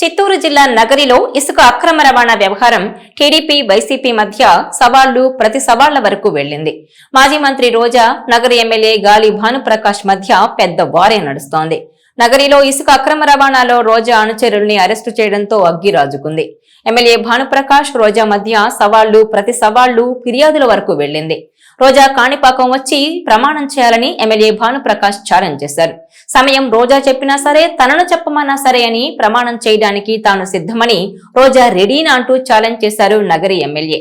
చిత్తూరు జిల్లా నగరిలో ఇసుక అక్రమ రవాణా వ్యవహారం టీడీపీ వైసీపీ మధ్య సవాళ్ళు ప్రతి సవాళ్ళ వరకు వెళ్ళింది మాజీ మంత్రి రోజా నగరి ఎమ్మెల్యే గాలి భానుప్రకాష్ మధ్య పెద్ద వారే నడుస్తోంది. నగరిలో ఇసుక అక్రమ రవాణాలో రోజా అనుచరుల్ని అరెస్టు చేయడంతో అగ్గి రాజుకుంది. ఎమ్మెల్యే భానుప్రకాష్ రోజా మధ్య సవాళ్ళు ప్రతి సవాళ్ళు ఫిర్యాదుల వరకు వెళ్ళింది రోజా కాణిపాకం వచ్చి ప్రమాణం చేయాలని ఎమ్మెల్యే భానుప్రకాష్ ఛాలెంజ్ చేశారు. సమయం రోజా చెప్పినా సరే తనను చెప్పమన్నా సరే అని ప్రమాణం చేయడానికి తాను సిద్ధమని రోజా రెడీనా అంటూ ఛాలెంజ్ చేశారు నగరి ఎమ్మెల్యే.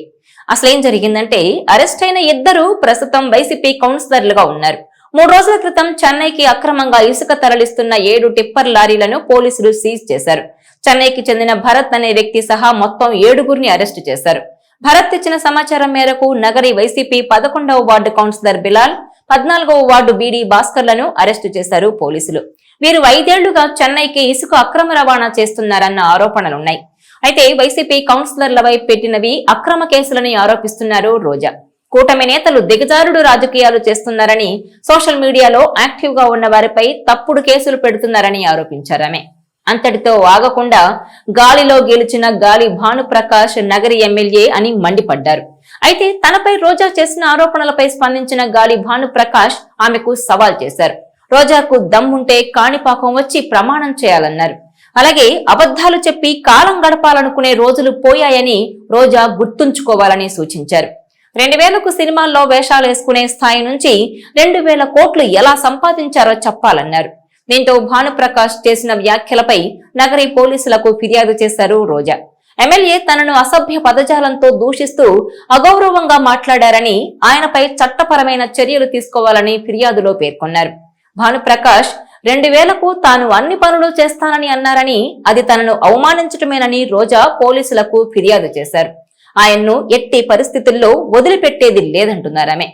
అసలేం జరిగిందంటే అరెస్ట్ అయిన ఇద్దరు ప్రస్తుతం వైసీపీ కౌన్సిలర్లుగా ఉన్నారు. మూడు రోజుల క్రితం చెన్నైకి అక్రమంగా ఇసుక తరలిస్తున్న ఏడు టిప్పర్ లారీలను పోలీసులు సీజ్ చేశారు. చెన్నైకి చెందిన భరత్ అనే వ్యక్తి సహా మొత్తం ఏడుగురిని అరెస్టు చేశారు. భరత్ ఇచ్చిన సమాచారం మేరకు నగరి వైసీపీ పదకొండవ వార్డు కౌన్సిలర్ బిలాల్ పద్నాలుగవ వార్డు బీడీ భాస్కర్లను అరెస్టు చేశారు పోలీసులు. వీరు ఐదేళ్ళుగా చెన్నైకి ఇసుక అక్రమ రవాణా చేస్తున్నారన్న ఆరోపణలున్నాయి. అయితే వైసీపీ కౌన్సిలర్లపై పెట్టినవి అక్రమ కేసులని ఆరోపిస్తున్నారు రోజా. కూటమి నేతలు దిగజారుడు రాజకీయాలు చేస్తున్నారని సోషల్ మీడియాలో యాక్టివ్గా ఉన్న వారిపై తప్పుడు కేసులు పెడుతున్నారని ఆరోపించారామె అంతటితో ఆగకుండా గాలిలో గెలిచిన గాలి భానుప్రకాష్ నగరి ఎమ్మెల్యే అని మండిపడ్డారు. అయితే తనపై రోజా చేసిన ఆరోపణలపై స్పందించిన గాలి భానుప్రకాష్ ఆమెకు సవాల్ చేశారు. రోజాకు దమ్ముంటే కాణిపాకం వచ్చి ప్రమాణం చేయాలన్నారు. అలాగే అబద్ధాలు చెప్పి కాలం గడపాలనుకునే రోజులు పోయాయని రోజా గుర్తుంచుకోవాలని సూచించారు. రెండు వేలకు సినిమాల్లో వేషాలు వేసుకునే స్థాయి నుంచి రెండు వేల కోట్లు ఎలా సంపాదించారో చెప్పాలన్నారు. దీంతో భానుప్రకాష్ చేసిన వ్యాఖ్యలపై నగరి పోలీసులకు ఫిర్యాదు చేశారు రోజా. ఎమ్మెల్యే తనను అసభ్య పదజాలంతో దూషిస్తూ అగౌరవంగా మాట్లాడారని ఆయనపై చట్టపరమైన చర్యలు తీసుకోవాలని ఫిర్యాదులో పేర్కొన్నారు. భానుప్రకాష్ రెండు వేలకు తాను అన్ని పనులు చేస్తానని అన్నారని అది తనను అవమానించటమేనని రోజా పోలీసులకు ఫిర్యాదు చేశారు. ఆయన్ను ఎట్టి పరిస్థితుల్లో వదిలిపెట్టేది లేదంటున్నారామె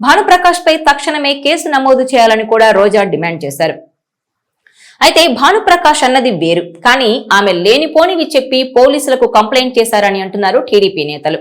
భానుప్రకాష్ పై తక్షణమే కేసు నమోదు చేయాలని కూడా రోజా డిమాండ్ చేశారు. అయితే భానుప్రకాష్ అన్నది వేరు. కానీ ఆమె లేనిపోనివి చెప్పి పోలీసులకు కంప్లైంట్ చేశారని అంటున్నారు టీడీపీ నేతలు.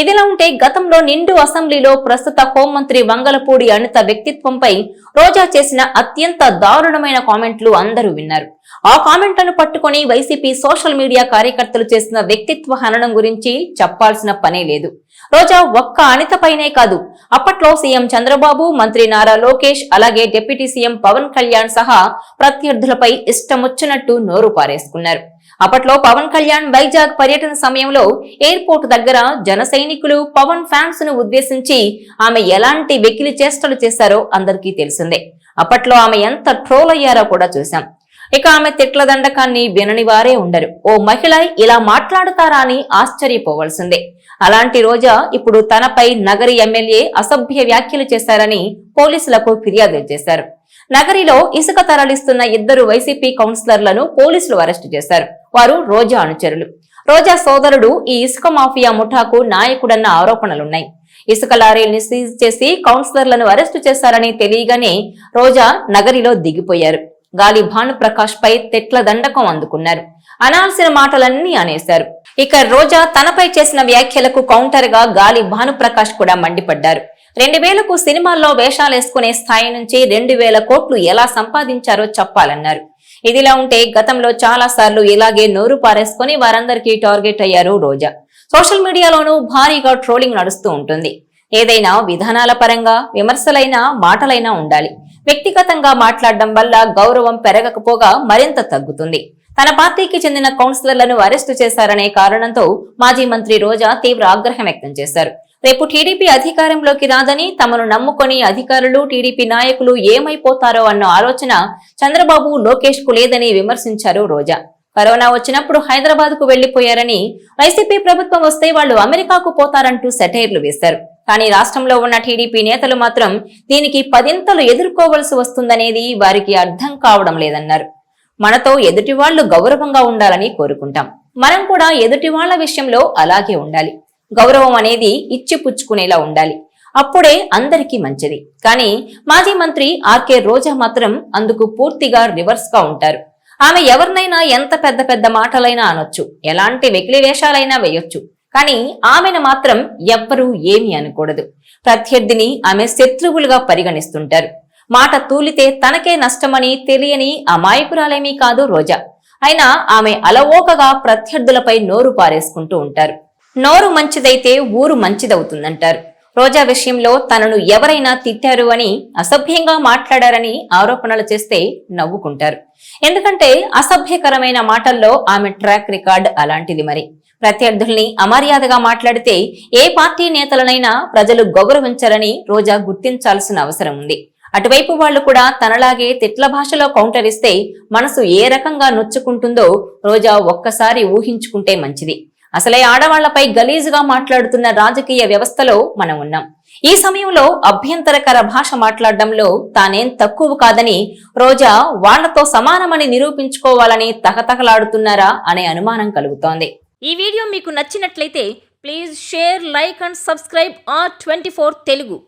ఇదిలా ఉంటే గతంలో నిండు అసెంబ్లీలో ప్రస్తుత హోంమంత్రి వంగలపూడి అనిత వ్యక్తిత్వంపై రోజా చేసిన అత్యంత దారుణమైన కామెంట్లు అందరూ విన్నారు. ఆ కామెంట్లను పట్టుకుని వైసీపీ సోషల్ మీడియా కార్యకర్తలు చేసిన వ్యక్తిత్వ హననం గురించి చెప్పాల్సిన పనే లేదు. రోజా ఒక్క అనితపైనే కాదు అప్పట్లో సీఎం చంద్రబాబు మంత్రి నారా లోకేష్ అలాగే డిప్యూటీ సీఎం పవన్ కళ్యాణ్ సహా ప్రత్యర్థులపై ఇష్టమొచ్చినట్టు నోరు పారేసుకున్నారు. అప్పట్లో పవన్ కళ్యాణ్ వైజాగ్ పర్యటన సమయంలో ఎయిర్పోర్ట్ దగ్గర జన సైనికులు పవన్ ఫ్యాన్స్ను ఉద్దేశించి ఆమె ఎలాంటి వెకిలి చేష్టలు చేశారో అందరికీ తెలిసిందే. అప్పట్లో ఆమె ఎంత ట్రోల్ అయ్యారో కూడా చూశాం. ఇక ఆమె తిట్ల దండకాన్ని వినని వారే ఉండరు. ఓ మహిళ ఇలా మాట్లాడుతారా అని ఆశ్చర్యపోవలసిందే. అలాంటి రోజా ఇప్పుడు తనపై నగరి ఎమ్మెల్యే అసభ్య వ్యాఖ్యలు చేశారని పోలీసులకు ఫిర్యాదు చేశారు. నగరిలో ఇసుక తరలిస్తున్న ఇద్దరు వైసీపీ కౌన్సిలర్లను పోలీసులు అరెస్టు చేశారు. వారు రోజా అనుచరులు. రోజా సోదరుడు ఈ ఇసుక మాఫియా ముఠాకు నాయకుడన్న ఆరోపణలున్నాయి. ఇసుక లారీల్ని సీజ్ చేసి కౌన్సిలర్లను అరెస్టు చేశారని తెలియగానే రోజా నగరిలో దిగిపోయారు. గాలి భానుప్రకాష్ పై తెట్ల దండకం అందుకున్నారు. అనాల్సిన మాటలన్నీ అనేశారు. ఇక రోజా తనపై చేసిన వ్యాఖ్యలకు కౌంటర్గా గాలి భానుప్రకాష్ కూడా మండిపడ్డారు. రెండు వేలకు సినిమాల్లో వేషాలేసుకునే స్థాయి నుంచి రెండు వేల కోట్లు ఎలా సంపాదించారో చెప్పాలన్నారు. ఇదిలా ఉంటే గతంలో చాలా సార్లు ఇలాగే నోరు పారేసుకుని వారందరికీ టార్గెట్ అయ్యారు రోజా. సోషల్ మీడియాలోనూ భారీగా ట్రోలింగ్ నడుస్తూ ఉంటుంది. ఏదైనా విధానాల పరంగా విమర్శలైనా మాటలైనా ఉండాలి. వ్యక్తిగతంగా మాట్లాడడం వల్ల గౌరవం పెరగకపోగా మరింత తగ్గుతుంది. తన పార్టీకి చెందిన కౌన్సిలర్లను అరెస్టు చేశారనే కారణంతో మాజీ మంత్రి రోజా తీవ్ర ఆగ్రహం వ్యక్తం చేశారు. రేపు టీడీపీ అధికారంలోకి రాదని తమను నమ్ముకొని అధికారులు టీడీపీ నాయకులు ఏమైపోతారో అన్న ఆలోచన చంద్రబాబు లోకేష్కు లేదని విమర్శించారు రోజా. కరోనా వచ్చినప్పుడు హైదరాబాద్కు వెళ్ళిపోయారని వైసీపీ ప్రభుత్వం వస్తే వాళ్ళు అమెరికాకు పోతారంటూ సెటైర్లు వేశారు. కానీ రాష్ట్రంలో ఉన్న టీడీపీ నేతలు మాత్రం దీనికి పదింతలు ఎదుర్కోవలసి వస్తుందనేది వారికి అర్థం కావడం లేదన్నారు. మనతో ఎదుటి వాళ్ళు గౌరవంగా ఉండాలని కోరుకుంటాం. మనం కూడా ఎదుటి వాళ్ళ విషయంలో అలాగే ఉండాలి. గౌరవం అనేది ఇచ్చి పుచ్చుకునేలా ఉండాలి. అప్పుడే అందరికీ మంచిది. కానీ మాజీ మంత్రి ఆర్కే రోజా మాత్రం అందుకు పూర్తిగా రివర్స్గా ఉంటారు. ఆమె ఎవరినైనా ఎంత పెద్ద పెద్ద మాటలైనా అనొచ్చు. ఎలాంటి వెకిలి వేషాలైనా వేయొచ్చు. కానీ ఆమెను మాత్రం ఎవ్వరూ ఏమీ అనకూడదు. ప్రత్యర్థిని ఆమె శత్రువులుగా పరిగణిస్తుంటారు. మాట తూలితే తనకే నష్టమని తెలియని అమాయకురాలేమీ కాదు రోజా. అయినా ఆమె అలవోకగా ప్రత్యర్థులపై నోరు పారేసుకుంటూ ఉంటారు. నోరు మంచిదైతే ఊరు మంచిదవుతుందంటారు. రోజా విషయంలో తనను ఎవరైనా తిట్టారు అని అసభ్యంగా మాట్లాడారని ఆరోపణలు చేస్తే నవ్వుకుంటారు. ఎందుకంటే అసభ్యకరమైన మాటల్లో ఆమె ట్రాక్ రికార్డ్ అలాంటిది మరి. ప్రత్యర్థుల్ని అమర్యాదగా మాట్లాడితే ఏ పార్టీ నేతలనైనా ప్రజలు గౌరవించరని రోజా గుర్తించాల్సిన అవసరం ఉంది. అటువైపు వాళ్ళు కూడా తనలాగే తిట్ల భాషలో కౌంటర్ ఇస్తే మనసు ఏ రకంగా నొచ్చుకుంటుందో రోజా ఒక్కసారి ఊహించుకుంటే మంచిది. అసలే ఆడవాళ్ళపై గలీజుగా మాట్లాడుతున్న రాజకీయ వ్యవస్థలో మనం ఉన్నాం. ఈ సమయంలో అభ్యంతరకర భాష మాట్లాడడంలో తానేం తక్కువ కాదని రోజా వాళ్ళతో సమానమని నిరూపించుకోవాలని తహతహలాడుతున్నారా అనే అనుమానం కలుగుతోంది. ఈ వీడియో మీకు నచ్చినట్లయితే please share like and subscribe R twenty Telugu.